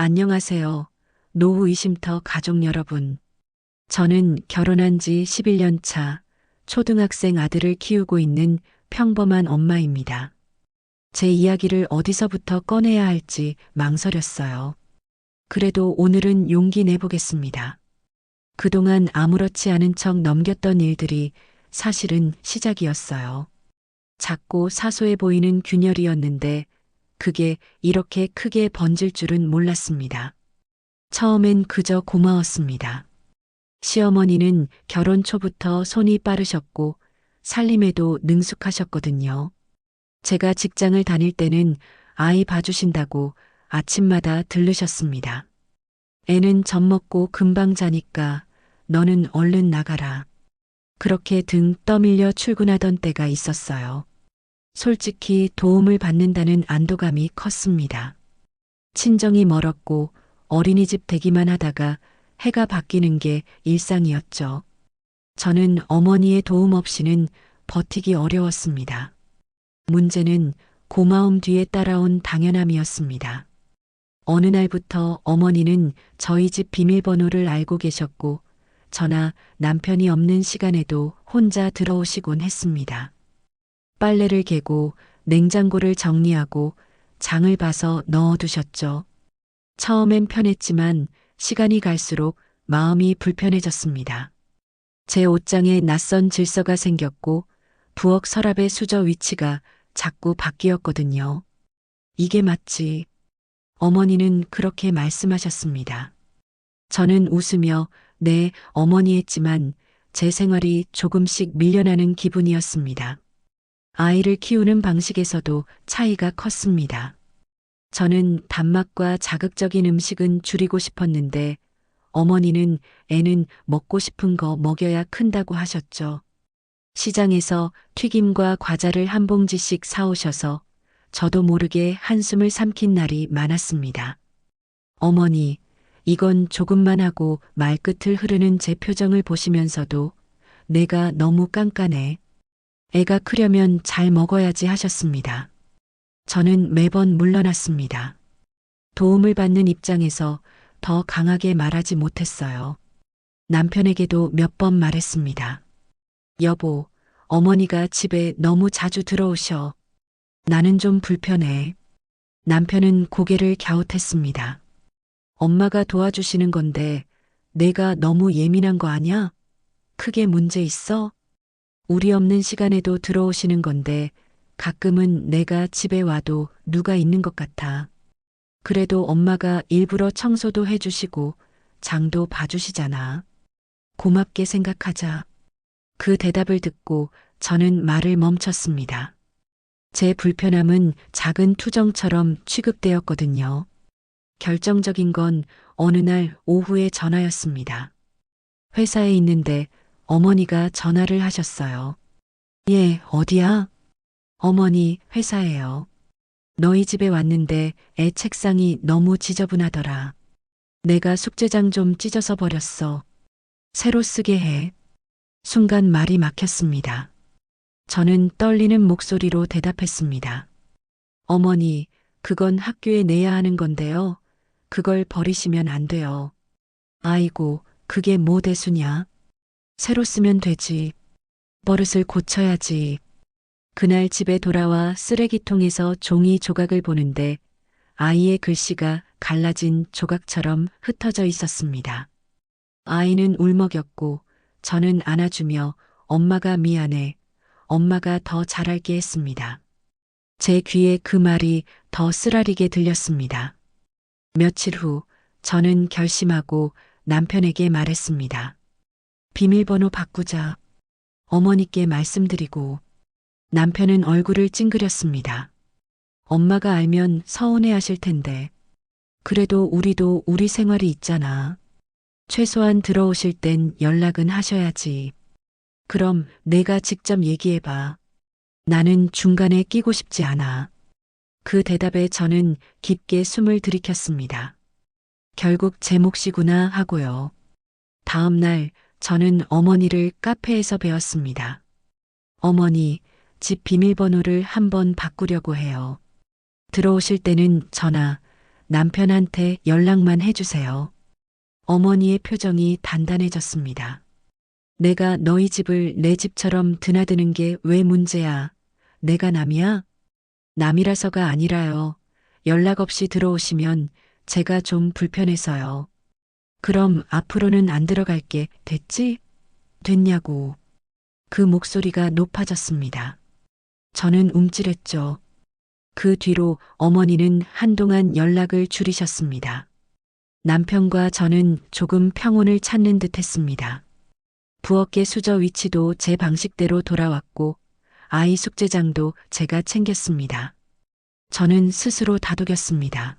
안녕하세요. 노후 이심터 가족 여러분. 저는 결혼한 지 11년 차 초등학생 아들을 키우고 있는 평범한 엄마입니다. 제 이야기를 어디서부터 꺼내야 할지 망설였어요. 그래도 오늘은 용기 내보겠습니다. 그동안 아무렇지 않은 척 넘겼던 일들이 사실은 시작이었어요. 작고 사소해 보이는 균열이었는데 그게 이렇게 크게 번질 줄은 몰랐습니다. 처음엔 그저 고마웠습니다. 시어머니는 결혼 초부터 손이 빠르셨고 살림에도 능숙하셨거든요. 제가 직장을 다닐 때는 아이 봐주신다고 아침마다 들르셨습니다. 애는 젖 먹고 금방 자니까 너는 얼른 나가라. 그렇게 등 떠밀려 출근하던 때가 있었어요. 솔직히 도움을 받는다는 안도감이 컸습니다. 친정이 멀었고 어린이집 대기만 하다가 해가 바뀌는 게 일상이었죠. 저는 어머니의 도움 없이는 버티기 어려웠습니다. 문제는 고마움 뒤에 따라온 당연함이었습니다. 어느 날부터 어머니는 저희 집 비밀번호를 알고 계셨고, 저나 남편이 없는 시간에도 혼자 들어오시곤 했습니다. 빨래를 개고 냉장고를 정리하고 장을 봐서 넣어두셨죠. 처음엔 편했지만 시간이 갈수록 마음이 불편해졌습니다. 제 옷장에 낯선 질서가 생겼고 부엌 서랍의 수저 위치가 자꾸 바뀌었거든요. 이게 맞지. 어머니는 그렇게 말씀하셨습니다. 저는 웃으며 네, 어머니 했지만 제 생활이 조금씩 밀려나는 기분이었습니다. 아이를 키우는 방식에서도 차이가 컸습니다. 저는 단맛과 자극적인 음식은 줄이고 싶었는데 어머니는 애는 먹고 싶은 거 먹여야 큰다고 하셨죠. 시장에서 튀김과 과자를 한 봉지씩 사오셔서 저도 모르게 한숨을 삼킨 날이 많았습니다. 어머니, 이건 조금만 하고 말끝을 흐르는 제 표정을 보시면서도 내가 너무 깐깐해. 애가 크려면 잘 먹어야지 하셨습니다. 저는 매번 물러났습니다. 도움을 받는 입장에서 더 강하게 말하지 못했어요. 남편에게도 몇 번 말했습니다. 여보, 어머니가 집에 너무 자주 들어오셔. 나는 좀 불편해. 남편은 고개를 갸웃했습니다. 엄마가 도와주시는 건데 내가 너무 예민한 거 아냐? 크게 문제 있어? 우리 없는 시간에도 들어오시는 건데 가끔은 내가 집에 와도 누가 있는 것 같아. 그래도 엄마가 일부러 청소도 해주시고 장도 봐주시잖아. 고맙게 생각하자. 그 대답을 듣고 저는 말을 멈췄습니다. 제 불편함은 작은 투정처럼 취급되었거든요. 결정적인 건 어느 날 오후의 전화였습니다. 회사에 있는데 어머니가 전화를 하셨어요. 예, 어디야? 어머니, 회사예요. 너희 집에 왔는데 애 책상이 너무 지저분하더라. 내가 숙제장 좀 찢어서 버렸어. 새로 쓰게 해. 순간 말이 막혔습니다. 저는 떨리는 목소리로 대답했습니다. 어머니, 그건 학교에 내야 하는 건데요. 그걸 버리시면 안 돼요. 아이고, 그게 뭐 대수냐? 새로 쓰면 되지. 버릇을 고쳐야지. 그날 집에 돌아와 쓰레기통에서 종이 조각을 보는데 아이의 글씨가 갈라진 조각처럼 흩어져 있었습니다. 아이는 울먹였고 저는 안아주며 엄마가 미안해. 엄마가 더 잘할게 했습니다. 제 귀에 그 말이 더 쓰라리게 들렸습니다. 며칠 후 저는 결심하고 남편에게 말했습니다. 비밀번호 바꾸자. 어머니께 말씀드리고 남편은 얼굴을 찡그렸습니다. 엄마가 알면 서운해 하실 텐데. 그래도 우리도 우리 생활이 있잖아. 최소한 들어오실 땐 연락은 하셔야지. 그럼 내가 직접 얘기해봐. 나는 중간에 끼고 싶지 않아. 그 대답에 저는 깊게 숨을 들이켰습니다. 결국 제 몫이구나 하고요. 다음 날 저는 어머니를 카페에서 배웠습니다. 어머니, 집 비밀번호를 한번 바꾸려고 해요. 들어오실 때는 전화, 남편한테 연락만 해주세요. 어머니의 표정이 단단해졌습니다. 내가 너희 집을 내 집처럼 드나드는 게 왜 문제야? 내가 남이야? 남이라서가 아니라요. 연락 없이 들어오시면 제가 좀 불편해서요. 그럼 앞으로는 안 들어갈게. 됐지? 됐냐고. 그 목소리가 높아졌습니다. 저는 움찔했죠. 그 뒤로 어머니는 한동안 연락을 줄이셨습니다. 남편과 저는 조금 평온을 찾는 듯 했습니다. 부엌의 수저 위치도 제 방식대로 돌아왔고 아이 숙제장도 제가 챙겼습니다. 저는 스스로 다독였습니다.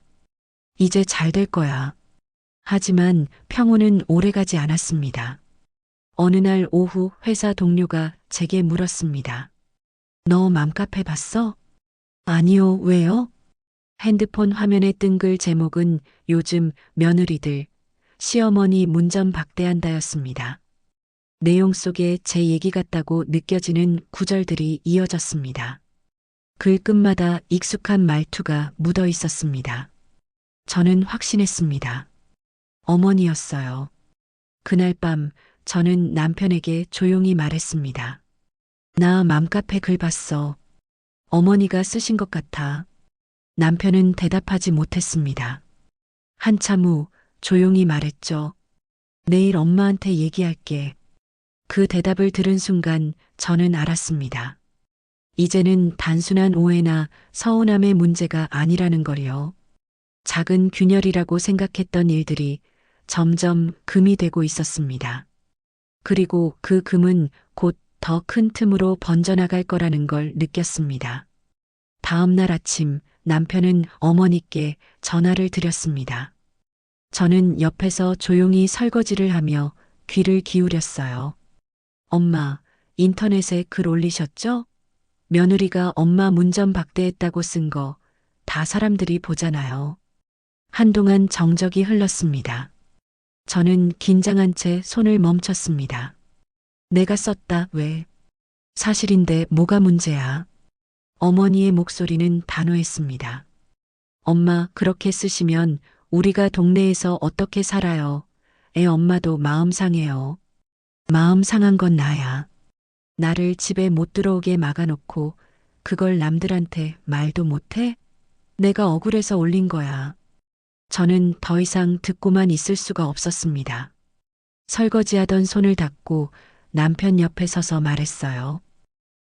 이제 잘 될 거야. 하지만 평온은 오래가지 않았습니다. 어느 날 오후 회사 동료가 제게 물었습니다. 너 맘카페 봤어? 아니요, 왜요? 핸드폰 화면에 뜬 글 제목은 요즘 며느리들, 시어머니 문전 박대한다였습니다. 내용 속에 제 얘기 같다고 느껴지는 구절들이 이어졌습니다. 글 끝마다 익숙한 말투가 묻어 있었습니다. 저는 확신했습니다. 어머니였어요. 그날 밤 저는 남편에게 조용히 말했습니다. 나 맘카페 글 봤어. 어머니가 쓰신 것 같아. 남편은 대답하지 못했습니다. 한참 후 조용히 말했죠. 내일 엄마한테 얘기할게. 그 대답을 들은 순간 저는 알았습니다. 이제는 단순한 오해나 서운함의 문제가 아니라는 걸요. 작은 균열이라고 생각했던 일들이 점점 금이 되고 있었습니다. 그리고 그 금은 곧 더 큰 틈으로 번져나갈 거라는 걸 느꼈습니다. 다음 날 아침 남편은 어머니께 전화를 드렸습니다. 저는 옆에서 조용히 설거지를 하며 귀를 기울였어요. 엄마, 인터넷에 글 올리셨죠? 며느리가 엄마 문전 박대했다고 쓴 거 다 사람들이 보잖아요. 한동안 정적이 흘렀습니다. 저는 긴장한 채 손을 멈췄습니다. 내가 썼다, 왜? 사실인데 뭐가 문제야? 어머니의 목소리는 단호했습니다. 엄마, 그렇게 쓰시면 우리가 동네에서 어떻게 살아요? 애 엄마도 마음 상해요. 마음 상한 건 나야. 나를 집에 못 들어오게 막아놓고 그걸 남들한테 말도 못해? 내가 억울해서 올린 거야. 저는 더 이상 듣고만 있을 수가 없었습니다. 설거지하던 손을 닫고 남편 옆에 서서 말했어요.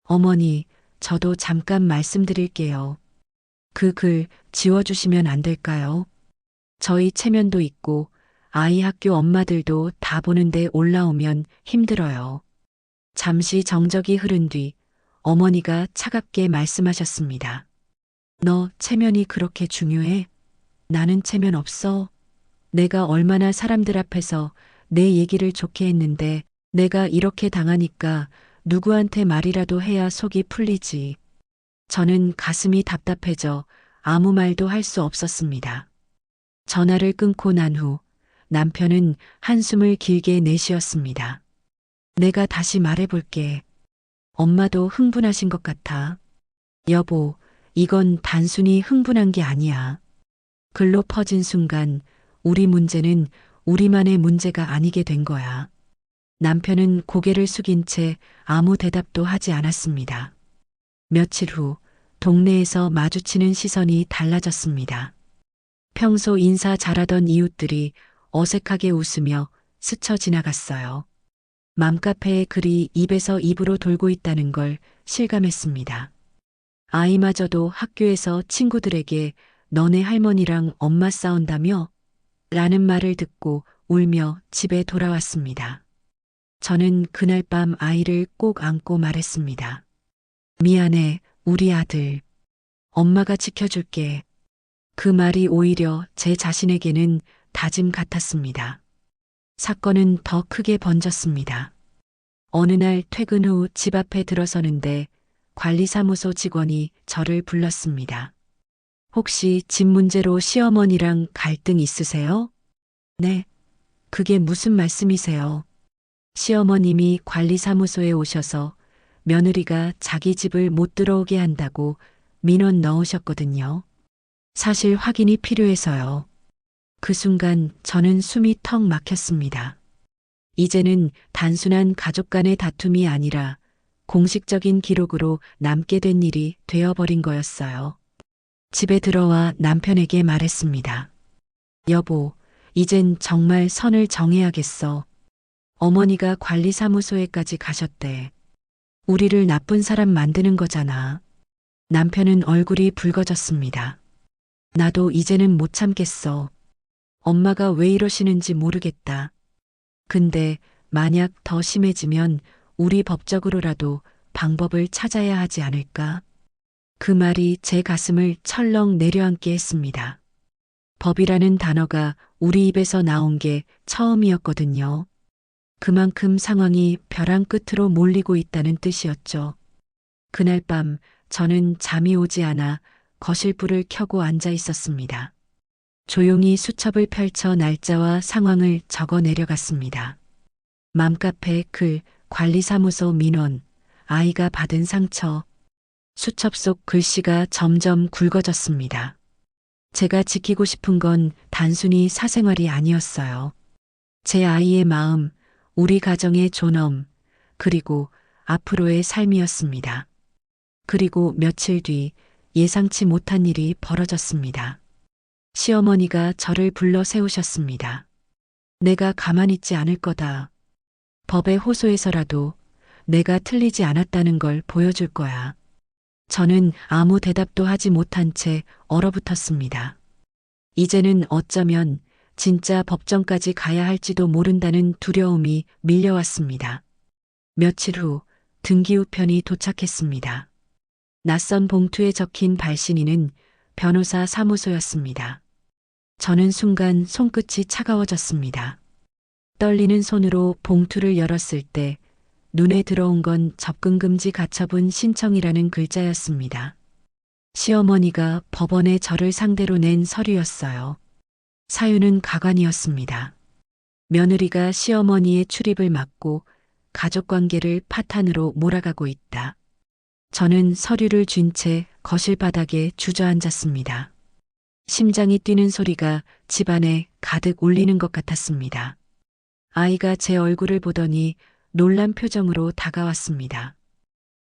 어머니, 저도 잠깐 말씀드릴게요. 그 글 지워주시면 안 될까요? 저희 체면도 있고 아이 학교 엄마들도 다 보는데 올라오면 힘들어요. 잠시 정적이 흐른 뒤 어머니가 차갑게 말씀하셨습니다. 너 체면이 그렇게 중요해? 나는 체면 없어. 내가 얼마나 사람들 앞에서 내 얘기를 좋게 했는데 내가 이렇게 당하니까 누구한테 말이라도 해야 속이 풀리지. 저는 가슴이 답답해져 아무 말도 할 수 없었습니다. 전화를 끊고 난 후 남편은 한숨을 길게 내쉬었습니다. 내가 다시 말해볼게. 엄마도 흥분하신 것 같아. 여보, 이건 단순히 흥분한 게 아니야. 글로 퍼진 순간 우리 문제는 우리만의 문제가 아니게 된 거야. 남편은 고개를 숙인 채 아무 대답도 하지 않았습니다. 며칠 후 동네에서 마주치는 시선이 달라졌습니다. 평소 인사 잘하던 이웃들이 어색하게 웃으며 스쳐 지나갔어요. 맘카페의 글이 입에서 입으로 돌고 있다는 걸 실감했습니다. 아이마저도 학교에서 친구들에게 너네 할머니랑 엄마 싸운다며? 라는 말을 듣고 울며 집에 돌아왔습니다. 저는 그날 밤 아이를 꼭 안고 말했습니다. 미안해, 우리 아들. 엄마가 지켜줄게. 그 말이 오히려 제 자신에게는 다짐 같았습니다. 사건은 더 크게 번졌습니다. 어느 날 퇴근 후 집 앞에 들어서는데 관리사무소 직원이 저를 불렀습니다. 혹시 집 문제로 시어머니랑 갈등 있으세요? 네. 그게 무슨 말씀이세요? 시어머님이 관리사무소에 오셔서 며느리가 자기 집을 못 들어오게 한다고 민원 넣으셨거든요. 사실 확인이 필요해서요. 그 순간 저는 숨이 턱 막혔습니다. 이제는 단순한 가족 간의 다툼이 아니라 공식적인 기록으로 남게 된 일이 되어버린 거였어요. 집에 들어와 남편에게 말했습니다. 여보, 이젠 정말 선을 정해야겠어. 어머니가 관리사무소에까지 가셨대. 우리를 나쁜 사람 만드는 거잖아. 남편은 얼굴이 붉어졌습니다. 나도 이제는 못 참겠어. 엄마가 왜 이러시는지 모르겠다. 근데 만약 더 심해지면 우리 법적으로라도 방법을 찾아야 하지 않을까? 그 말이 제 가슴을 철렁 내려앉게 했습니다. 법이라는 단어가 우리 입에서 나온 게 처음이었거든요. 그만큼 상황이 벼랑 끝으로 몰리고 있다는 뜻이었죠. 그날 밤 저는 잠이 오지 않아 거실 불을 켜고 앉아 있었습니다. 조용히 수첩을 펼쳐 날짜와 상황을 적어 내려갔습니다. 맘카페 글, 관리사무소 민원, 아이가 받은 상처. 수첩 속 글씨가 점점 굵어졌습니다. 제가 지키고 싶은 건 단순히 사생활이 아니었어요. 제 아이의 마음, 우리 가정의 존엄, 그리고 앞으로의 삶이었습니다. 그리고 며칠 뒤 예상치 못한 일이 벌어졌습니다. 시어머니가 저를 불러 세우셨습니다. 내가 가만히 있지 않을 거다. 법에 호소해서라도 내가 틀리지 않았다는 걸 보여줄 거야. 저는 아무 대답도 하지 못한 채 얼어붙었습니다. 이제는 어쩌면 진짜 법정까지 가야 할지도 모른다는 두려움이 밀려왔습니다. 며칠 후 등기우편이 도착했습니다. 낯선 봉투에 적힌 발신인은 변호사 사무소였습니다. 저는 순간 손끝이 차가워졌습니다. 떨리는 손으로 봉투를 열었을 때 눈에 들어온 건 접근금지 가처분 신청이라는 글자였습니다. 시어머니가 법원에 저를 상대로 낸 서류였어요. 사유는 가관이었습니다. 며느리가 시어머니의 출입을 막고 가족 관계를 파탄으로 몰아가고 있다. 저는 서류를 쥔 채 거실 바닥에 주저앉았습니다. 심장이 뛰는 소리가 집안에 가득 울리는 것 같았습니다. 아이가 제 얼굴을 보더니 놀란 표정으로 다가왔습니다.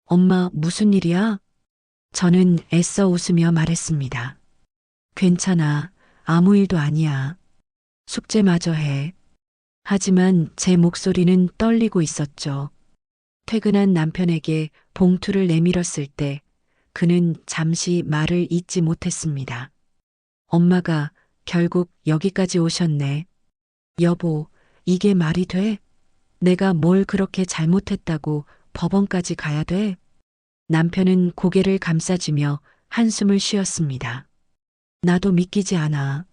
엄마, 무슨 일이야? 저는 애써 웃으며 말했습니다. 괜찮아. 아무 일도 아니야. 숙제마저 해. 하지만 제 목소리는 떨리고 있었죠. 퇴근한 남편에게 봉투를 내밀었을 때 그는 잠시 말을 잇지 못했습니다. 엄마가 결국 여기까지 오셨네. 여보, 이게 말이 돼? 내가 뭘 그렇게 잘못했다고 법원까지 가야 돼? 남편은 고개를 감싸주며 한숨을 쉬었습니다. 나도 믿기지 않아.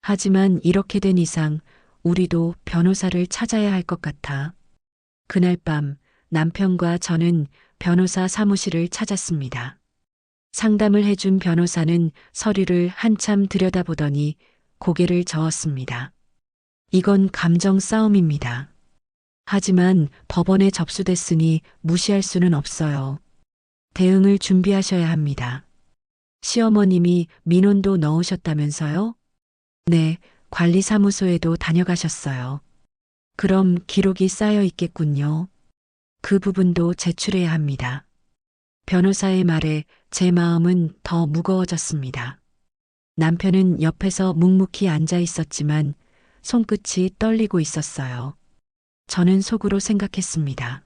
하지만 이렇게 된 이상 우리도 변호사를 찾아야 할 것 같아. 그날 밤 남편과 저는 변호사 사무실을 찾았습니다. 상담을 해준 변호사는 서류를 한참 들여다보더니 고개를 저었습니다. 이건 감정 싸움입니다. 하지만 법원에 접수됐으니 무시할 수는 없어요. 대응을 준비하셔야 합니다. 시어머님이 민원도 넣으셨다면서요? 네, 관리사무소에도 다녀가셨어요. 그럼 기록이 쌓여 있겠군요. 그 부분도 제출해야 합니다. 변호사의 말에 제 마음은 더 무거워졌습니다. 남편은 옆에서 묵묵히 앉아 있었지만 손끝이 떨리고 있었어요. 저는 속으로 생각했습니다.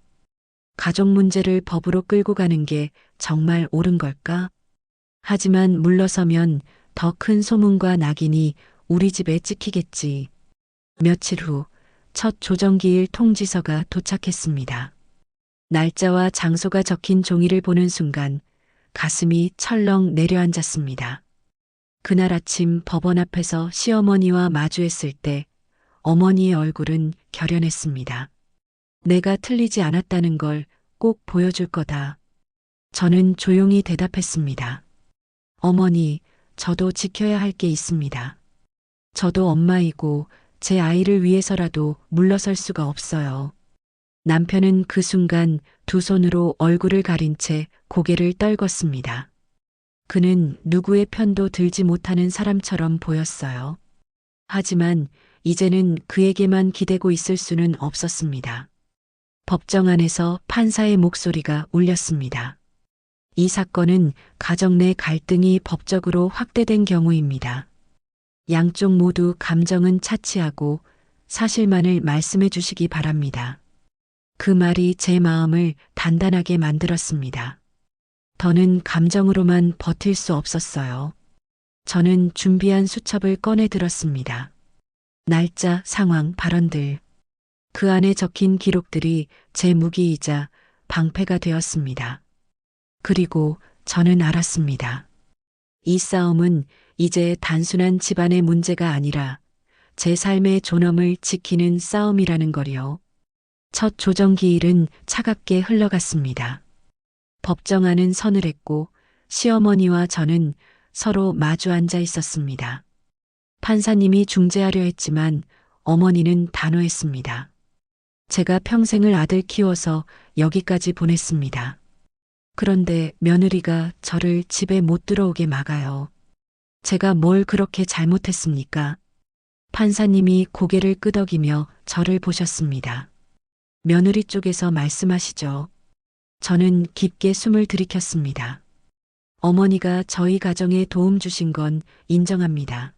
가족 문제를 법으로 끌고 가는 게 정말 옳은 걸까? 하지만 물러서면 더 큰 소문과 낙인이 우리 집에 찍히겠지. 며칠 후 첫 조정기일 통지서가 도착했습니다. 날짜와 장소가 적힌 종이를 보는 순간 가슴이 철렁 내려앉았습니다. 그날 아침 법원 앞에서 시어머니와 마주했을 때 어머니의 얼굴은 결연했습니다. 내가 틀리지 않았다는 걸 꼭 보여줄 거다. 저는 조용히 대답했습니다. 어머니, 저도 지켜야 할 게 있습니다. 저도 엄마이고 제 아이를 위해서라도 물러설 수가 없어요. 남편은 그 순간 두 손으로 얼굴을 가린 채 고개를 떨궜습니다. 그는 누구의 편도 들지 못하는 사람처럼 보였어요. 하지만 이제는 그에게만 기대고 있을 수는 없었습니다. 법정 안에서 판사의 목소리가 울렸습니다. 이 사건은 가정 내 갈등이 법적으로 확대된 경우입니다. 양쪽 모두 감정은 차치하고 사실만을 말씀해 주시기 바랍니다. 그 말이 제 마음을 단단하게 만들었습니다. 더는 감정으로만 버틸 수 없었어요. 저는 준비한 수첩을 꺼내 들었습니다. 날짜, 상황, 발언들. 그 안에 적힌 기록들이 제 무기이자 방패가 되었습니다. 그리고 저는 알았습니다. 이 싸움은 이제 단순한 집안의 문제가 아니라 제 삶의 존엄을 지키는 싸움이라는 거리요. 첫 조정기일은 차갑게 흘러갔습니다. 법정 안은 서늘했고 시어머니와 저는 서로 마주 앉아 있었습니다. 판사님이 중재하려 했지만 어머니는 단호했습니다. 제가 평생을 아들 키워서 여기까지 보냈습니다. 그런데 며느리가 저를 집에 못 들어오게 막아요. 제가 뭘 그렇게 잘못했습니까? 판사님이 고개를 끄덕이며 저를 보셨습니다. 며느리 쪽에서 말씀하시죠. 저는 깊게 숨을 들이켰습니다. 어머니가 저희 가정에 도움 주신 건 인정합니다.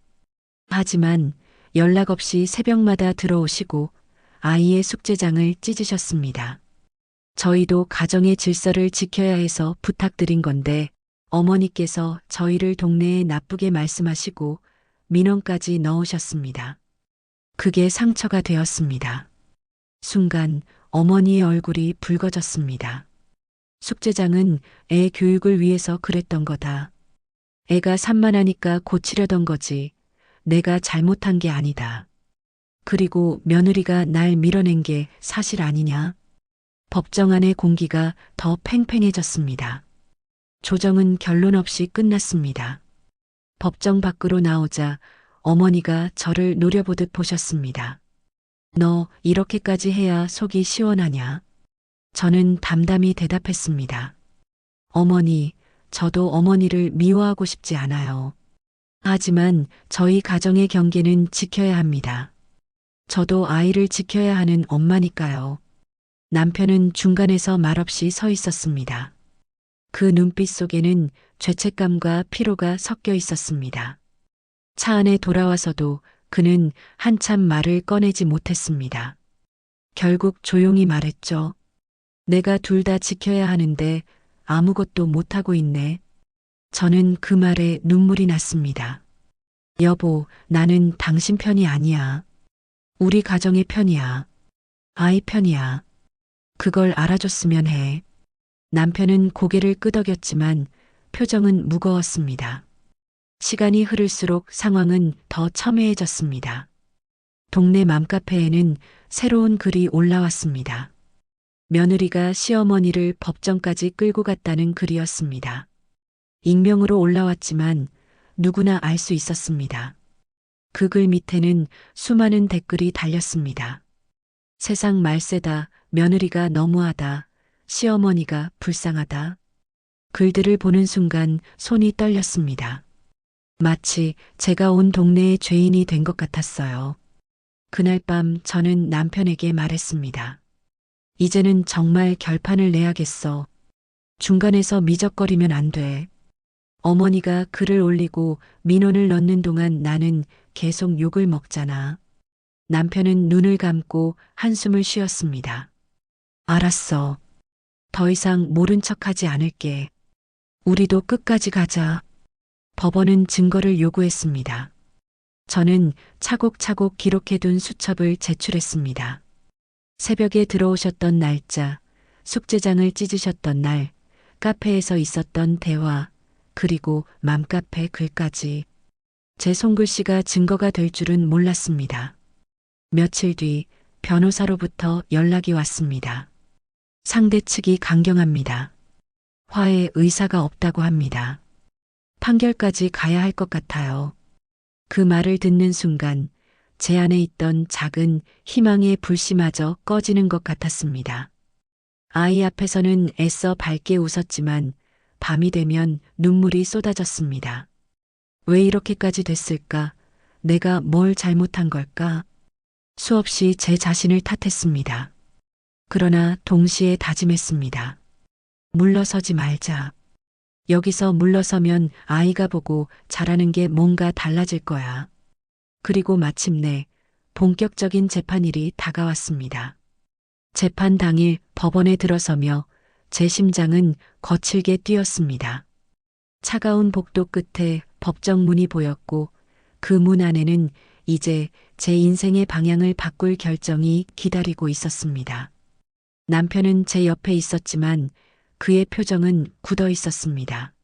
하지만 연락 없이 새벽마다 들어오시고 아이의 숙제장을 찢으셨습니다. 저희도 가정의 질서를 지켜야 해서 부탁드린 건데 어머니께서 저희를 동네에 나쁘게 말씀하시고 민원까지 넣으셨습니다. 그게 상처가 되었습니다. 순간 어머니의 얼굴이 붉어졌습니다. 숙제장은 애 교육을 위해서 그랬던 거다. 애가 산만하니까 고치려던 거지. 내가 잘못한 게 아니다. 그리고 며느리가 날 밀어낸 게 사실 아니냐? 법정 안의 공기가 더 팽팽해졌습니다. 조정은 결론 없이 끝났습니다. 법정 밖으로 나오자 어머니가 저를 노려보듯 보셨습니다. 너 이렇게까지 해야 속이 시원하냐? 저는 담담히 대답했습니다. 어머니, 저도 어머니를 미워하고 싶지 않아요. 하지만 저희 가정의 경계는 지켜야 합니다. 저도 아이를 지켜야 하는 엄마니까요. 남편은 중간에서 말없이 서 있었습니다. 그 눈빛 속에는 죄책감과 피로가 섞여 있었습니다. 차 안에 돌아와서도 그는 한참 말을 꺼내지 못했습니다. 결국 조용히 말했죠. 내가 둘 다 지켜야 하는데 아무것도 못하고 있네. 저는 그 말에 눈물이 났습니다. 여보, 나는 당신 편이 아니야. 우리 가정의 편이야. 아이 편이야. 그걸 알아줬으면 해. 남편은 고개를 끄덕였지만 표정은 무거웠습니다. 시간이 흐를수록 상황은 더 첨예해졌습니다. 동네 맘카페에는 새로운 글이 올라왔습니다. 며느리가 시어머니를 법정까지 끌고 갔다는 글이었습니다. 익명으로 올라왔지만 누구나 알 수 있었습니다. 그 글 밑에는 수많은 댓글이 달렸습니다. 세상 말세다, 며느리가 너무하다, 시어머니가 불쌍하다. 글들을 보는 순간 손이 떨렸습니다. 마치 제가 온 동네의 죄인이 된 것 같았어요. 그날 밤 저는 남편에게 말했습니다. 이제는 정말 결판을 내야겠어. 중간에서 미적거리면 안 돼. 어머니가 글을 올리고 민원을 넣는 동안 나는 계속 욕을 먹잖아. 남편은 눈을 감고 한숨을 쉬었습니다. 알았어. 더 이상 모른 척하지 않을게. 우리도 끝까지 가자. 법원은 증거를 요구했습니다. 저는 차곡차곡 기록해둔 수첩을 제출했습니다. 새벽에 들어오셨던 날짜, 숙제장을 찢으셨던 날, 카페에서 있었던 대화, 그리고 맘카페 글까지. 제 손글씨가 증거가 될 줄은 몰랐습니다. 며칠 뒤 변호사로부터 연락이 왔습니다. 상대 측이 강경합니다. 화해 의사가 없다고 합니다. 판결까지 가야 할 것 같아요. 그 말을 듣는 순간 제 안에 있던 작은 희망의 불씨마저 꺼지는 것 같았습니다. 아이 앞에서는 애써 밝게 웃었지만 밤이 되면 눈물이 쏟아졌습니다. 왜 이렇게까지 됐을까? 내가 뭘 잘못한 걸까? 수없이 제 자신을 탓했습니다. 그러나 동시에 다짐했습니다. 물러서지 말자. 여기서 물러서면 아이가 보고 자라는 게 뭔가 달라질 거야. 그리고 마침내 본격적인 재판일이 다가왔습니다. 재판 당일 법원에 들어서며 제 심장은 거칠게 뛰었습니다. 차가운 복도 끝에 법정 문이 보였고 그 문 안에는 이제 제 인생의 방향을 바꿀 결정이 기다리고 있었습니다. 남편은 제 옆에 있었지만 그의 표정은 굳어 있었습니다.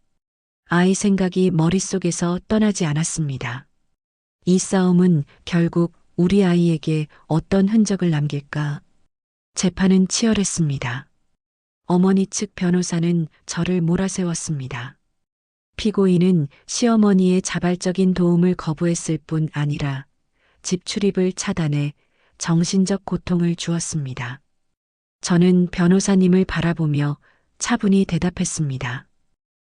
아이 생각이 머릿속에서 떠나지 않았습니다. 이 싸움은 결국 우리 아이에게 어떤 흔적을 남길까? 재판은 치열했습니다. 어머니 측 변호사는 저를 몰아세웠습니다. 피고인은 시어머니의 자발적인 도움을 거부했을 뿐 아니라 집 출입을 차단해 정신적 고통을 주었습니다. 저는 변호사님을 바라보며 차분히 대답했습니다.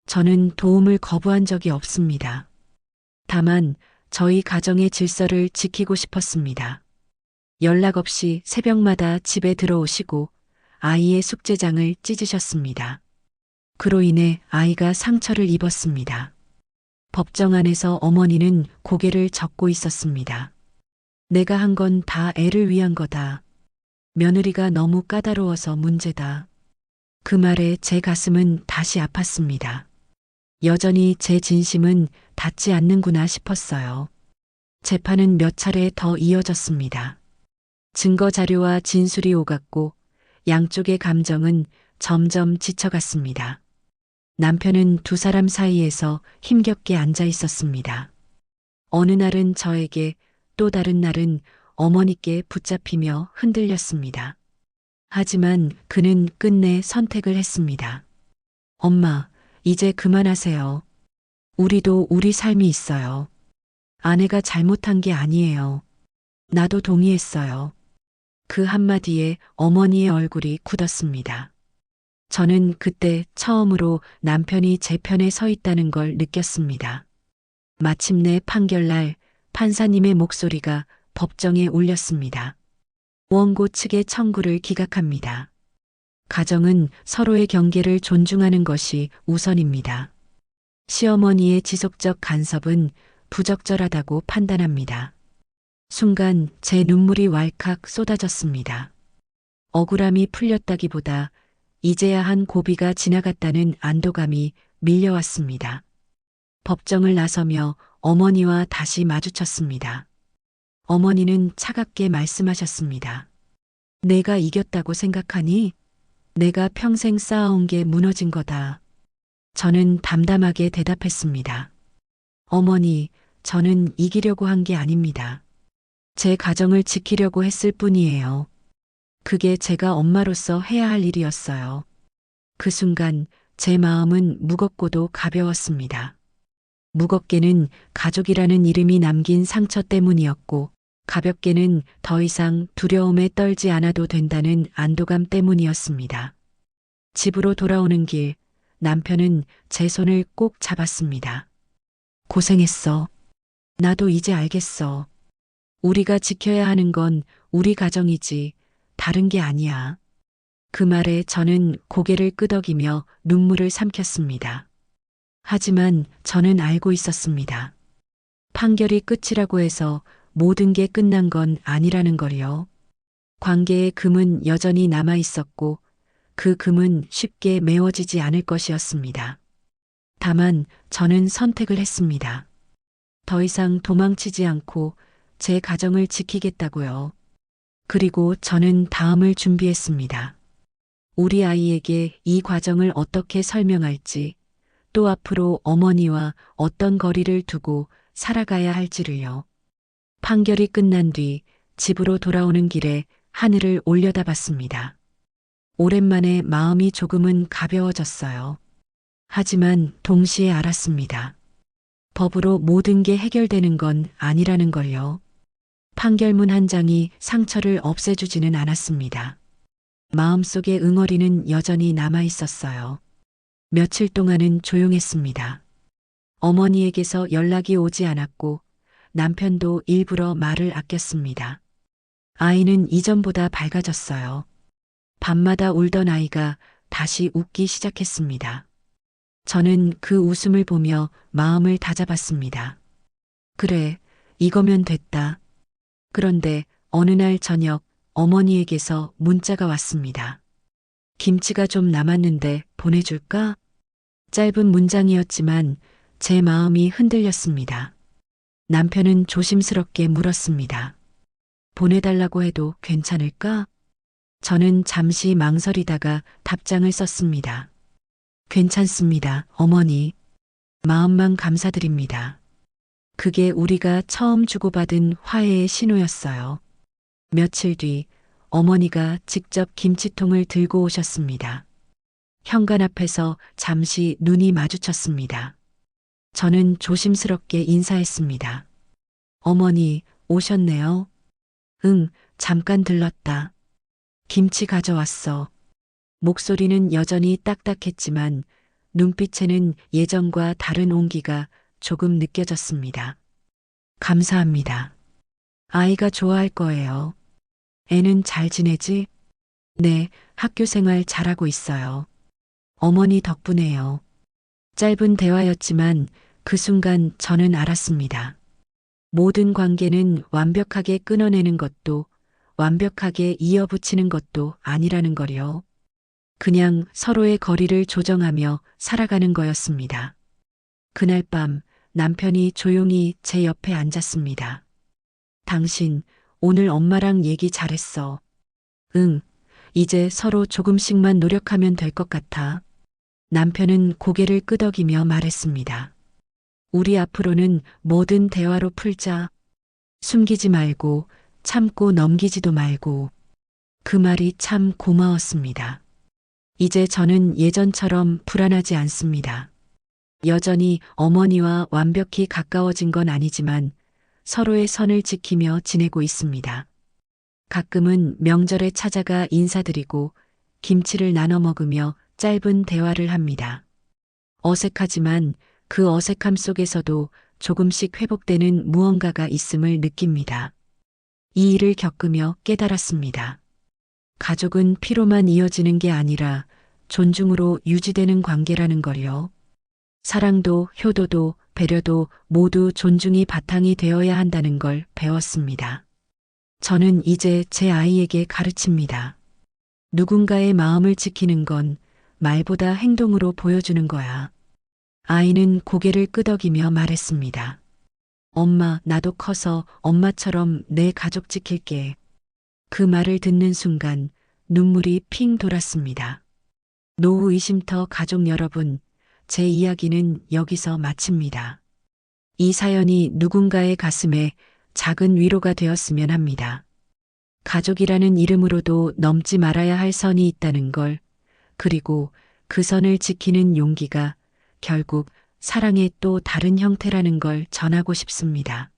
저는 도움을 거부한 적이 없습니다. 다만 저희 가정의 질서를 지키고 싶었습니다. 연락 없이 새벽마다 집에 들어오시고 아이의 숙제장을 찢으셨습니다. 그로 인해 아이가 상처를 입었습니다. 법정 안에서 어머니는 고개를 젓고 있었습니다. 내가 한 건 다 애를 위한 거다. 며느리가 너무 까다로워서 문제다. 그 말에 제 가슴은 다시 아팠습니다. 여전히 제 진심은 닿지 않는구나 싶었어요. 재판은 몇 차례 더 이어졌습니다. 증거 자료와 진술이 오갔고 양쪽의 감정은 점점 지쳐갔습니다. 남편은 두 사람 사이에서 힘겹게 앉아 있었습니다. 어느 날은 저에게 또 다른 날은 어머니께 붙잡히며 흔들렸습니다. 하지만 그는 끝내 선택을 했습니다. 엄마, 이제 그만하세요. 우리도 우리 삶이 있어요. 아내가 잘못한 게 아니에요. 나도 동의했어요. 그 한마디에 어머니의 얼굴이 굳었습니다. 저는 그때 처음으로 남편이 제 편에 서 있다는 걸 느꼈습니다. 마침내 판결날 판사님의 목소리가 법정에 울렸습니다. 원고 측의 청구를 기각합니다. 가정은 서로의 경계를 존중하는 것이 우선입니다. 시어머니의 지속적 간섭은 부적절하다고 판단합니다. 순간 제 눈물이 왈칵 쏟아졌습니다. 억울함이 풀렸다기보다 이제야 한 고비가 지나갔다는 안도감이 밀려왔습니다. 법정을 나서며 어머니와 다시 마주쳤습니다. 어머니는 차갑게 말씀하셨습니다. 내가 이겼다고 생각하니? 내가 평생 쌓아온 게 무너진 거다. 저는 담담하게 대답했습니다. 어머니, 저는 이기려고 한 게 아닙니다. 제 가정을 지키려고 했을 뿐이에요. 그게 제가 엄마로서 해야 할 일이었어요. 그 순간 제 마음은 무겁고도 가벼웠습니다. 무겁게는 가족이라는 이름이 남긴 상처 때문이었고, 가볍게는 더 이상 두려움에 떨지 않아도 된다는 안도감 때문이었습니다. 집으로 돌아오는 길, 남편은 제 손을 꼭 잡았습니다. 고생했어. 나도 이제 알겠어. 우리가 지켜야 하는 건 우리 가정이지 다른 게 아니야. 그 말에 저는 고개를 끄덕이며 눈물을 삼켰습니다. 하지만 저는 알고 있었습니다. 판결이 끝이라고 해서 모든 게 끝난 건 아니라는 걸요. 관계의 금은 여전히 남아 있었고 그 금은 쉽게 메워지지 않을 것이었습니다. 다만 저는 선택을 했습니다. 더 이상 도망치지 않고 제 가정을 지키겠다고요. 그리고 저는 다음을 준비했습니다. 우리 아이에게 이 과정을 어떻게 설명할지, 또 앞으로 어머니와 어떤 거리를 두고 살아가야 할지를요. 판결이 끝난 뒤 집으로 돌아오는 길에 하늘을 올려다 봤습니다. 오랜만에 마음이 조금은 가벼워졌어요. 하지만 동시에 알았습니다. 법으로 모든 게 해결되는 건 아니라는 걸요. 판결문 한 장이 상처를 없애주지는 않았습니다. 마음속의 응어리는 여전히 남아 있었어요. 며칠 동안은 조용했습니다. 어머니에게서 연락이 오지 않았고 남편도 일부러 말을 아꼈습니다. 아이는 이전보다 밝아졌어요. 밤마다 울던 아이가 다시 웃기 시작했습니다. 저는 그 웃음을 보며 마음을 다잡았습니다. 그래, 이거면 됐다. 그런데 어느 날 저녁 어머니에게서 문자가 왔습니다. 김치가 좀 남았는데 보내줄까? 짧은 문장이었지만 제 마음이 흔들렸습니다. 남편은 조심스럽게 물었습니다. 보내달라고 해도 괜찮을까? 저는 잠시 망설이다가 답장을 썼습니다. 괜찮습니다, 어머니. 마음만 감사드립니다. 그게 우리가 처음 주고받은 화해의 신호였어요. 며칠 뒤 어머니가 직접 김치통을 들고 오셨습니다. 현관 앞에서 잠시 눈이 마주쳤습니다. 저는 조심스럽게 인사했습니다. 어머니, 오셨네요. 응, 잠깐 들렀다. 김치 가져왔어. 목소리는 여전히 딱딱했지만 눈빛에는 예전과 다른 온기가 조금 느껴졌습니다. 감사합니다. 아이가 좋아할 거예요. 애는 잘 지내지? 네, 학교 생활 잘하고 있어요. 어머니 덕분에요. 짧은 대화였지만 그 순간 저는 알았습니다. 모든 관계는 완벽하게 끊어내는 것도 완벽하게 이어붙이는 것도 아니라는 거요. 그냥 서로의 거리를 조정하며 살아가는 거였습니다. 그날 밤 남편이 조용히 제 옆에 앉았습니다. 당신 오늘 엄마랑 얘기 잘했어. 응, 이제 서로 조금씩만 노력하면 될 것 같아. 남편은 고개를 끄덕이며 말했습니다. 우리 앞으로는 모든 대화로 풀자. 숨기지 말고 참고 넘기지도 말고. 그 말이 참 고마웠습니다. 이제 저는 예전처럼 불안하지 않습니다. 여전히 어머니와 완벽히 가까워진 건 아니지만 서로의 선을 지키며 지내고 있습니다. 가끔은 명절에 찾아가 인사드리고 김치를 나눠 먹으며 짧은 대화를 합니다. 어색하지만 그 어색함 속에서도 조금씩 회복되는 무언가가 있음을 느낍니다. 이 일을 겪으며 깨달았습니다. 가족은 피로만 이어지는 게 아니라 존중으로 유지되는 관계라는 걸요. 사랑도 효도도 배려도 모두 존중이 바탕이 되어야 한다는 걸 배웠습니다. 저는 이제 제 아이에게 가르칩니다. 누군가의 마음을 지키는 건 말보다 행동으로 보여주는 거야. 아이는 고개를 끄덕이며 말했습니다. 엄마, 나도 커서 엄마처럼 내 가족 지킬게. 그 말을 듣는 순간 눈물이 핑 돌았습니다. 노후 의심터 가족 여러분, 제 이야기는 여기서 마칩니다. 이 사연이 누군가의 가슴에 작은 위로가 되었으면 합니다. 가족이라는 이름으로도 넘지 말아야 할 선이 있다는 걸, 그리고 그 선을 지키는 용기가 결국 사랑의 또 다른 형태라는 걸 전하고 싶습니다.